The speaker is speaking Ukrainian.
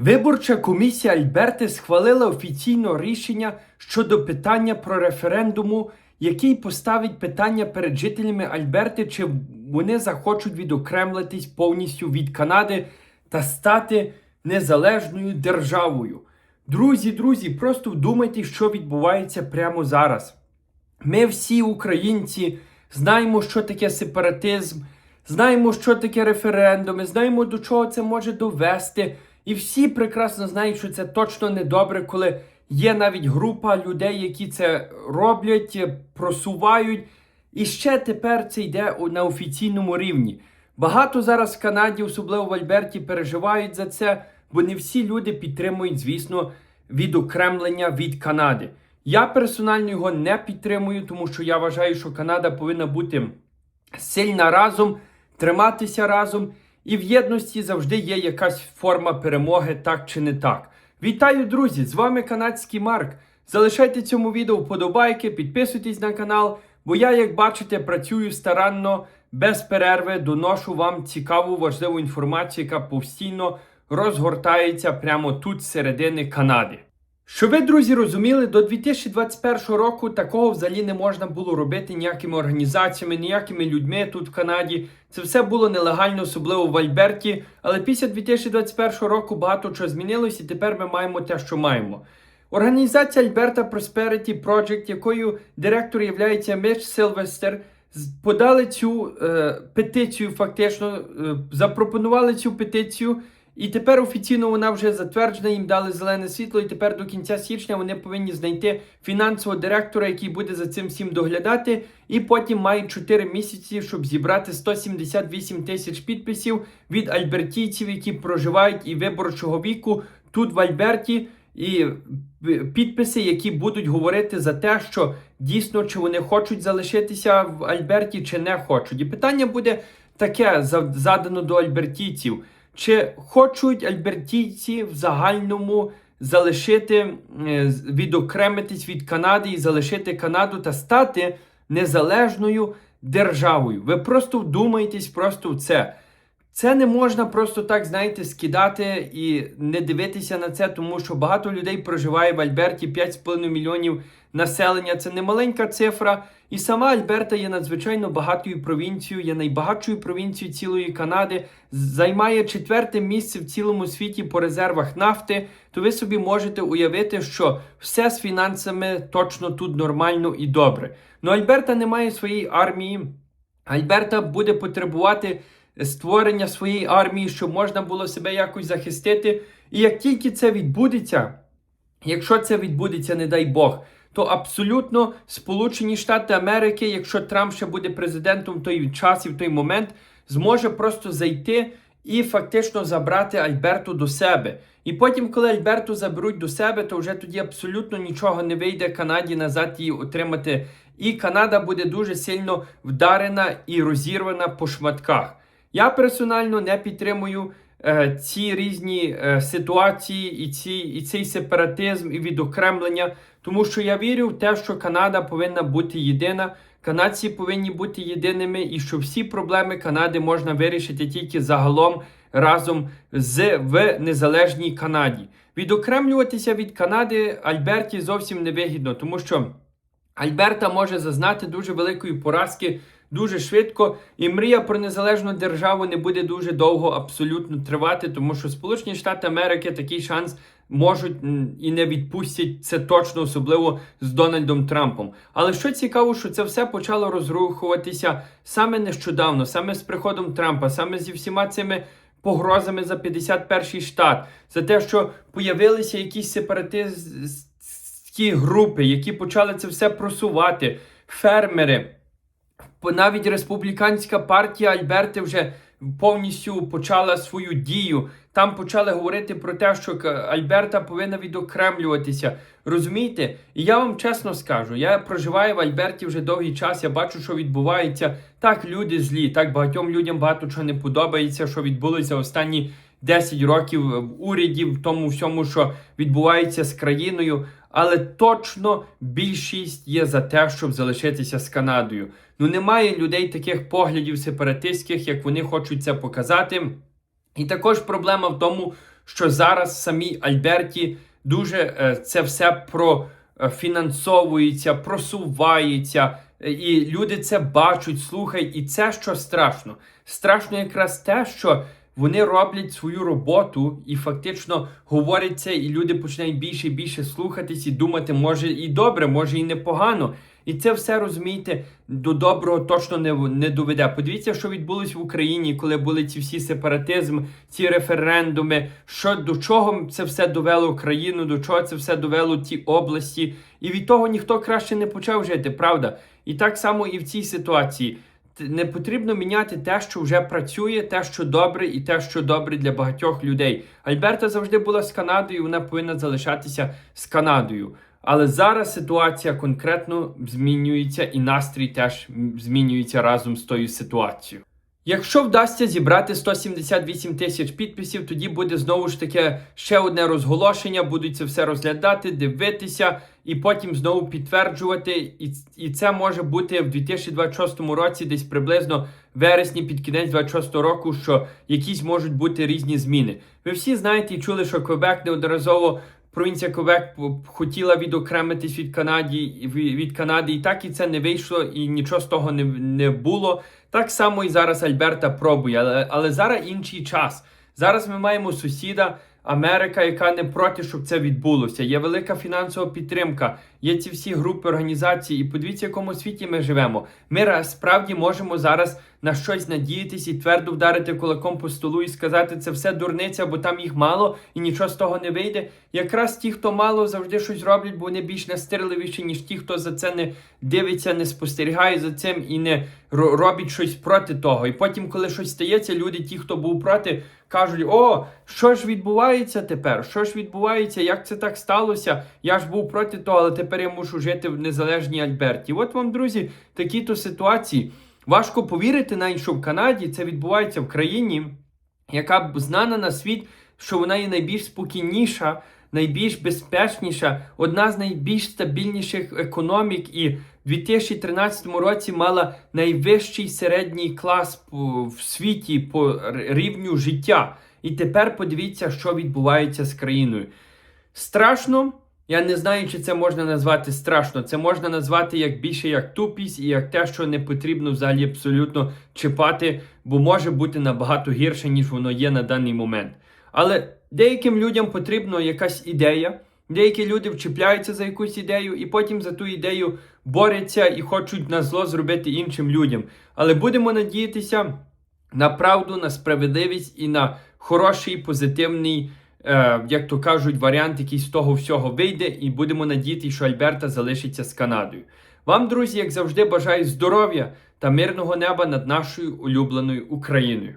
Виборча комісія Альберти схвалила офіційно рішення щодо питання про референдуму, який поставить питання перед жителями Альберти, чи вони захочуть відокремлитись повністю від Канади та стати незалежною державою. Друзі, друзі, просто вдумайтесь, що відбувається прямо зараз. Ми всі українці знаємо, що таке сепаратизм, знаємо, що таке референдуми, знаємо, до чого це може довести. І всі прекрасно знають, що це точно не добре, коли є навіть група людей, які це роблять, просувають. І ще тепер це йде на офіційному рівні. Багато зараз в Канаді, особливо в Альберті, переживають за це, бо не всі люди підтримують, звісно, відокремлення від Канади. Я персонально його не підтримую, тому що я вважаю, що Канада повинна бути сильна разом, триматися разом, і в єдності завжди є якась форма перемоги, так чи не так. Вітаю, друзі! З вами канадський Марк. Залишайте цьому відео вподобайки, підписуйтесь на канал, бо я, як бачите, працюю старанно, без перерви, доношу вам цікаву важливу інформацію, яка постійно розгортається прямо тут, з середини Канади. Щоб ви, друзі, розуміли, до 2021 року такого взагалі не можна було робити ніякими організаціями, ніякими людьми тут в Канаді. Це все було нелегально, особливо в Альберті. Але після 2021 року багато чого змінилось, і тепер ми маємо те, що маємо. Організація Alberta Prosperity Project, якою директор є Міч Силвестер, подали цю е, петицію, фактично, е, запропонували цю петицію. І тепер офіційно вона вже затверджена, їм дали зелене світло, і тепер до кінця січня вони повинні знайти фінансового директора, який буде за цим всім доглядати. І потім мають 4 місяці, щоб зібрати 178 тисяч підписів від альбертійців, які проживають і виборчого віку тут в Альберті. І підписи, які будуть говорити за те, що дійсно чи вони хочуть залишитися в Альберті, чи не хочуть. І питання буде таке за- задано до альбертійців. Чи хочуть альбертійці в загальному залишити, е, відокремитись від Канади і залишити Канаду та стати незалежною державою? Ви просто вдумайтесь просто в це. Це не можна просто так, знаєте, скидати і не дивитися на це, тому що багато людей проживає в Альберті 5,5 мільйонів населення. Це не маленька цифра. І сама Альберта є надзвичайно багатою провінцією, є найбагатшою провінцією цілої Канади, займає четверте місце в цілому світі по резервах нафти. То ви собі можете уявити, що все з фінансами точно тут нормально і добре. Ну Альберта не має своєї армії. Альберта буде потребувати створення своєї армії, щоб можна було себе якось захистити. І як тільки це відбудеться, якщо це відбудеться, не дай Бог, то абсолютно Сполучені Штати Америки, якщо Трамп ще буде президентом в той час і в той момент, зможе просто зайти і фактично забрати Альберту до себе. І потім, коли Альберту заберуть до себе, то вже тоді абсолютно нічого не вийде Канаді назад її отримати. І Канада буде дуже сильно вдарена і розірвана по шматках. Я персонально не підтримую е, ці різні е, ситуації і, ці, і цей сепаратизм і відокремлення, тому що я вірю в те, що Канада повинна бути єдина. Канадці повинні бути єдиними, і що всі проблеми Канади можна вирішити тільки загалом разом з в незалежній Канаді. Відокремлюватися від Канади Альберті зовсім не вигідно, тому що Альберта може зазнати дуже великої поразки дуже швидко, і мрія про незалежну державу не буде дуже довго абсолютно тривати, тому що Сполучені Штати Америки такий шанс можуть і не відпустять це точно, особливо з Дональдом Трампом. Але що цікаво, що це все почало розрухуватися саме нещодавно, саме з приходом Трампа, саме зі всіма цими. Погрозами за 51-й штат, за те, що появилися якісь сепаратистські групи, які почали це все просувати, фермери, навіть республіканська партія Альберти вже повністю почала свою дію. Там почали говорити про те, що Альберта повинна відокремлюватися. Розумієте? І я вам чесно скажу, я проживаю в Альберті вже довгий час, я бачу, що відбувається. Так, люди злі, так багатьом людям багато чого не подобається, що відбулося останні 10 років в уряді, в тому всьому, що відбувається з країною. Але точно більшість є за те, щоб залишитися з Канадою. Ну немає людей таких поглядів сепаратистських, як вони хочуть це показати. І також проблема в тому, що зараз в самій Альберті дуже е, це все профінансовується, просувається, е, і люди це бачать, слухають, і це що страшно. Страшно якраз те, що вони роблять свою роботу і фактично говорять це, і люди починають більше і більше слухатись і думати, може і добре, може і непогано. І це все розумієте до доброго точно не, не доведе. Подивіться, що відбулось в Україні, коли були ці всі сепаратизм, ці референдуми. Що до чого це все довело країну, до чого це все довело ті області, і від того ніхто краще не почав жити, правда? І так само і в цій ситуації. Не потрібно міняти те, що вже працює, те, що добре, і те, що добре для багатьох людей. Альберта завжди була з Канадою, вона повинна залишатися з Канадою. Але зараз ситуація конкретно змінюється, і настрій теж змінюється разом з тою ситуацією. Якщо вдасться зібрати 178 тисяч підписів, тоді буде знову ж таки ще одне розголошення, будуть це все розглядати, дивитися і потім знову підтверджувати. І, і це може бути в 2026 році, десь приблизно вересні, під кінець 2026 року, що якісь можуть бути різні зміни. Ви всі знаєте і чули, що Квебек неодноразово. Провінція Квебек хотіла відокремитись від Канаді від Канади, і так і це не вийшло, і нічого з того не, не було. Так само і зараз Альберта пробує, але, але зараз інший час. Зараз ми маємо сусіда Америка, яка не проти, щоб це відбулося. Є велика фінансова підтримка, є ці всі групи організації. І подивіться, в якому світі ми живемо. Ми справді можемо зараз на щось надіятись і твердо вдарити кулаком по столу і сказати, це все дурниця, бо там їх мало і нічого з того не вийде. Якраз ті, хто мало, завжди щось роблять, бо вони більш настирливіші, ніж ті, хто за це не дивиться, не спостерігає за цим і не робить щось проти того. І потім, коли щось стається, люди, ті, хто був проти, кажуть: О, що ж відбувається тепер? Що ж відбувається? Як це так сталося? Я ж був проти того, але тепер я мушу жити в незалежній Альберті. От вам, друзі, такі то ситуації. Важко повірити навіть, що в Канаді це відбувається в країні, яка б знана на світ, що вона є найбільш спокійніша, найбільш безпечніша, одна з найбільш стабільніших економік, і в 2013 році мала найвищий середній клас в світі по рівню життя. І тепер подивіться, що відбувається з країною. Страшно. Я не знаю, чи це можна назвати страшно. Це можна назвати як більше як тупість і як те, що не потрібно взагалі абсолютно чіпати, бо може бути набагато гірше, ніж воно є на даний момент. Але деяким людям потрібна якась ідея. Деякі люди вчіпляються за якусь ідею і потім за ту ідею борються і хочуть на зло зробити іншим людям. Але будемо надіятися на правду, на справедливість і на хороший позитивний, е, як то кажуть, варіант, який з того всього вийде, і будемо надіяти, що Альберта залишиться з Канадою. Вам, друзі, як завжди, бажаю здоров'я та мирного неба над нашою улюбленою Україною.